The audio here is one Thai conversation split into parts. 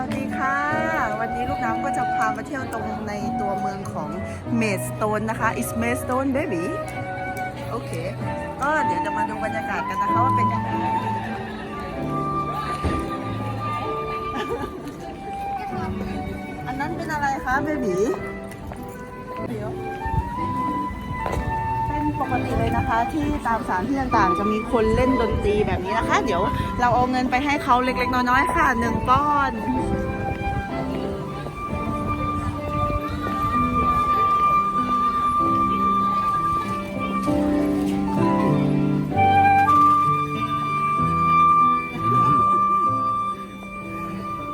วัสดีค่ะ วันนี้ลูกน้ำก็จะพามาเที่ยวตรงในตัวเมืองของเมดสโตนนะคะ is m a d s t o n e baby โอเค ก็เดี๋ยวจะมาดูบรรยากาศกันนะคะว่าเป็นยังไงอันนั้นเป็นอะไรคะเบบีเดี๋ยว ปกติเลยนะคะ ที่ตามสถานที่ต่างๆ จะมีคนเล่นดนตรีแบบนี้นะคะ เดี๋ยวเราเอาเงินไปให้เขาเล็กๆ น้อยๆค่ะหนึ่งก้อน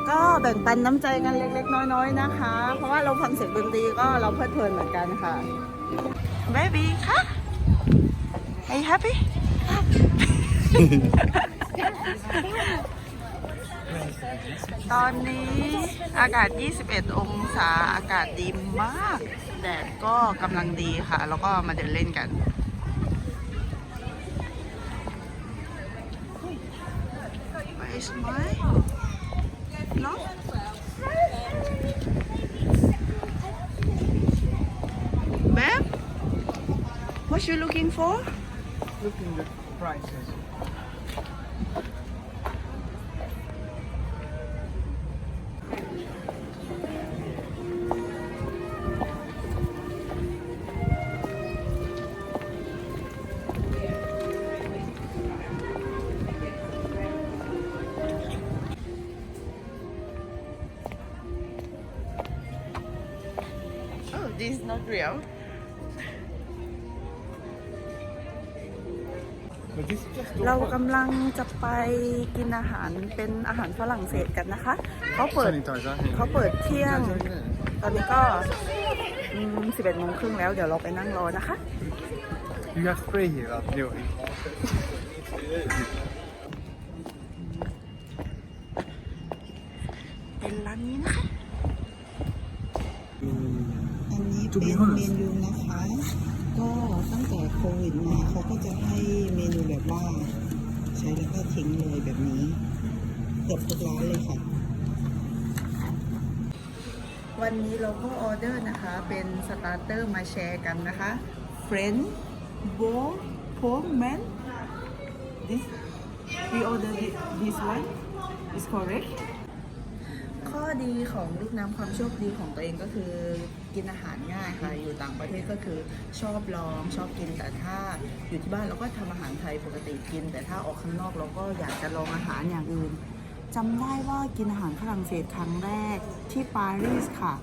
ก็แบ่งปันน้ำใจกันเล็กๆ น้อยๆ นะคะ เพราะว่าเราฟังเสียงดนตรีก็เราเพลิดเพลินเหมือนกันค่ะ Baby คะ Are you happy ตอนนี้อากาศ 21 องศา อากาศดีมาก แดดก็กำลังดีค่ะ แล้วก็มาเดินเล่นกัน Where is my No? Babe? What you looking for? Looking the prices. Oh, this is not real. เรากำลังจะไปกินอาหารเป็นอาหารฝรั่งเศสกันนะคะ เขาเปิด sanitizer. เขาเปิดเที่ยง ตอนนี้ก็อืม11โมงครึ่งแล้วเดี๋ยวเราไปนั่งรอนะคะ You have spray here, uh, anyway. เป็นร้านนี้นะคะ อันนี้ To เป็ be น honest เมนูนะคะ ก็ตั้งแต่โควิดมาเขาก็จะให้เมนูแบบว่า ใช้แล้วก็ทิ้งเลยแบบนี้ เกือบทุกร้านเลยค่ะ วันนี้เราก็ออเดอร์นะคะ เป็นสตาร์เตอร์มาแชร์กันนะคะเฟรนช์โบโพแมน this we order thi- this one is correct ดีของลูกน้ำความโชคดีของตัวเองก็คือกินอาหารง่ายค่ะ อยู่ต่างประเทศก็คือชอบลองชอบกินแต่ถ้าอยู่ที่บ้านเราก็ทำอาหารไทยปกติกิน แต่ถ้าออกข้างนอกเราก็อยากจะลองอาหารอย่างอื่นจำได้ว่ากินอาหารฝรั่งเศสครั้งแรกที่ปารีสค่ะ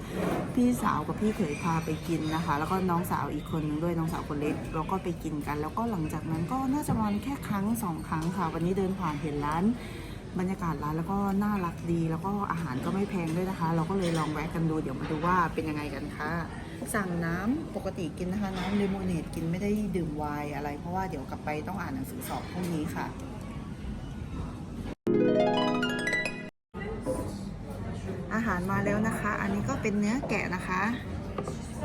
พี่สาวกับพี่เขยพาไปกินนะคะ แล้วก็น้องสาวอีกคนนึงด้วยน้องสาวคนเล็กเราก็ไปกินกัน แล้วก็หลังจากนั้นก็น่าจะประมาณแค่ครั้งสองครั้งค่ะ วันนี้เดินผ่านเห็นร้าน บรรยากาศร้านแล้วก็น่ารักดี แล้วก็อาหารก็ไม่แพงด้วยนะคะ เราก็เลยลองแวะกันดูเดี๋ยวมาดูว่าเป็นยังไงกันค่ะ สั่งน้ำปกติกินนะคะ น้ำเลมอนเนดกินไม่ได้ดื่มไวน์อะไร เพราะว่าเดี๋ยวกลับไปต้องอ่านหนังสือสอบพรุ่งนี้ค่ะอาหารมาแล้วนะคะ อันนี้ก็เป็นเนื้อแกะนะคะ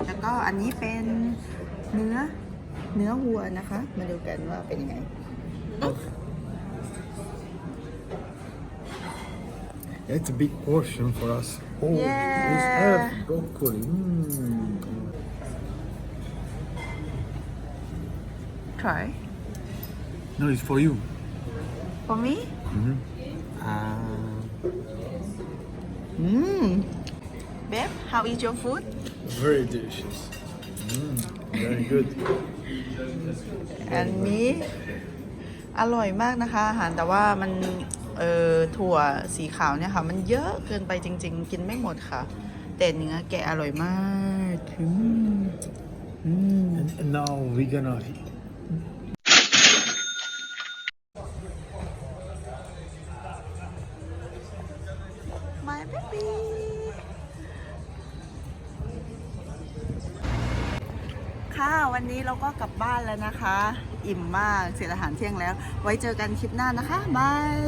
แล้วก็อันนี้เป็นเนื้อเนื้อวัวนะคะ มาดูกันว่าเป็นยังไง It's a big portion for us. Oh, Yeah. this have broccoli. Mm. try No, it's for you. for me Mm-hmm. Ah. Mmm. Babe, how is your food? very delicious. Mm, very good. And me อร่อยมากนะคะ อาหารแต่ว่ามัน เอ่อถั่วสีขาวเนี่ยค่ะ มันเยอะเกินไปจริง ๆ กินไม่หมดค่ะ แต่เนื้อแกะอร่อยมากอืมอืม And, and now we're gonna My baby ค่ะวันนี้เราก็กลับบ้านแล้วนะคะ อิ่มมากเสร็จอาหารเที่ยงแล้ว ไว้เจอกันคลิปหน้านะคะ บาย